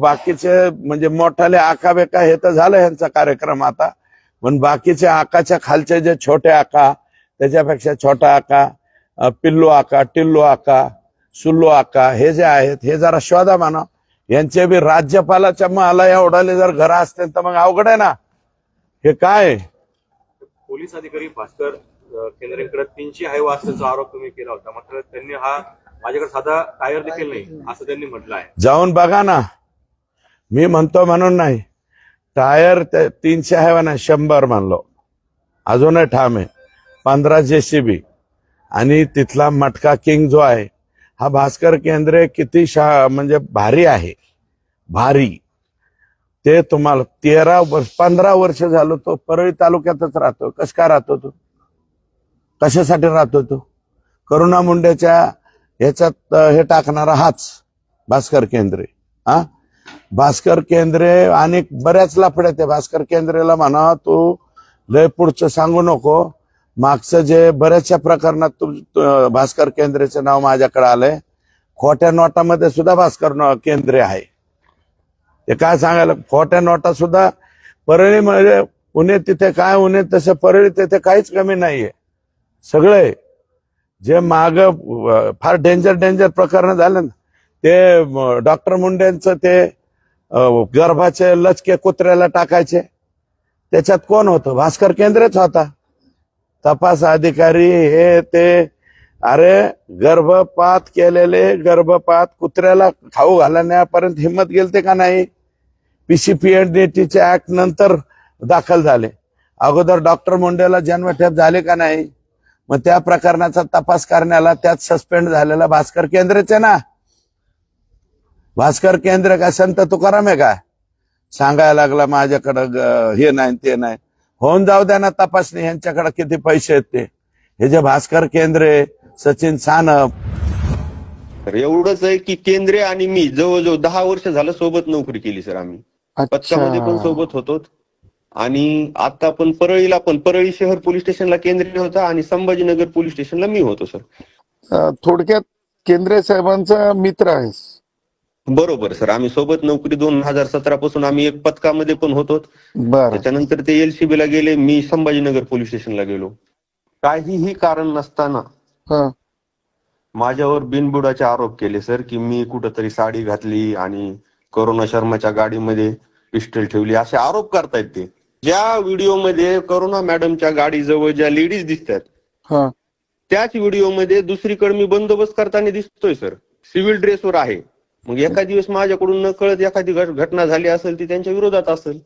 बाकीचे म्हणजे मोठाले आका बेका हे तर झालं ह्यांचा कार्यक्रम आता. पण बाकीचे आकाच्या खालचे जे छोटे आका त्याच्यापेक्षा छोटा आका पिल्लू आका टिल्लू आका सुल्लू आका हे जे आहेत हे जरा शोधा म्हणा यांचे बी राज्यपालाच्या मला या ओढाले जर घर असतील तर मग अवघड आहे ना. हे काय? पोलीस अधिकारी भास्कर केंद्रेकडे तीनशे आहे असल्याचा आरोप तुम्ही केला होता. मात्र त्यांनी हा माझ्याकडे साधा टायर देखील नाही असं त्यांनी म्हटलं आहे. जाऊन बघा ना. मी म्हणतो म्हणून नाही. टायर ते तीनशे आहे ना शंभर मानलो अजूनही ठाम आहे. पंधरा जे सी बी आणि तिथला मटका किंग जो आहे हा भास्कर केंद्रे किती शा म्हणजे भारी आहे. भारी. ते तुम्हाला तेरा वर्ष पंधरा वर्ष झालो तो परळी तालुक्यातच राहतो. कस काय राहतो तो? कशासाठी राहतो तो? करुणा मुंडेच्या ह्याच्यात हे टाकणारा हाच भास्कर केंद्रे. हा भास्कर केंद्रे आणि बऱ्याच लाफड्या ते भास्कर केंद्रेला म्हणा तू लय पुढचं सांगू नको. मागचं जे बऱ्याचशा प्रकरणात तू भास्कर केंद्रेचं नाव माझ्याकडे आलंय. खोट्या नोटामध्ये सुद्धा भास्कर केंद्रे आहे. ते काय सांगायला? खोट्या नोटा सुद्धा परळीमध्ये म्हणजे पुणे तिथे काय उन्हे तसं परळी तिथे काहीच कमी नाहीये. सगळे जे माग फार डेंजर डेंजर प्रकरण झालं ना ते डॉक्टर मुंडेंचं ते गर्भाचे लचके कुत्र्याला टाकायचे. त्याच्यात कोण होतं? भास्कर केंद्रेच होता. तपास अधिकारी हे ते अरे गर्भपात केलेले गर्भपात कुत्र्याला खाऊ घालण्यापर्यंत हिंमत गेलते का नाही? पीसीपीएनडीटीचे ऍक्ट नंतर दाखल झाले. अगोदर डॉक्टर मुंडेला जन्मठेप झाले का नाही? मग त्या प्रकरणाचा तपास करण्याला त्यात सस्पेंड झालेला भास्कर केंद्रेचे ना? भास्कर केंद्र काय संत तुकाराम आहे का? सांगायला लागला माझ्याकडं हे नाही ते नाही. होऊन जाऊ द्या ना तपासणी यांच्याकडे किती पैसे आहेत ते. हे जे भास्कर केंद्र आहे, सचिन सानप. तर एवढंच आहे की केंद्रे आणि मी जवळजवळ दहा वर्ष झालं सोबत नोकरी केली सर आम्ही. पथकामध्ये पण सोबत होतो. आणि आता पण परळीला पण परळी शहर पोलीस स्टेशनला केंद्रे होता आणि संभाजीनगर पोलीस स्टेशनला मी होतो सर. थोडक्यात केंद्रे साहेबांचा मित्र आहेस. बरोबर सर. आम्ही सोबत नोकरी दोन हजार सतरा पासून आम्ही एक पथकामध्ये पण होतो. बर. त्याच्यानंतर ते एलसीबी ला गेले मी संभाजीनगर पोलीस स्टेशनला गेलो. काहीही कारण नसताना हा. माझ्यावर बिनबुडाचे आरोप केले सर की मी कुठंतरी साडी घातली आणि करुणा शर्माच्या गाडीमध्ये पिस्टल ठेवली. असे आरोप करतायत ते. ज्या व्हिडिओमध्ये करुणा मॅडमच्या गाडीजवळ ज्या लेडीज दिसतात हा. त्याच व्हिडिओमध्ये दुसरीकडे मी बंदोबस्त करताना दिसतोय सर. सिव्हिल ड्रेसवर आहे. मग एखादी दिवस माझ्याकडून न कळत एखादी घट- घटना झाली असेल ती त्यांच्या विरोधात असेल.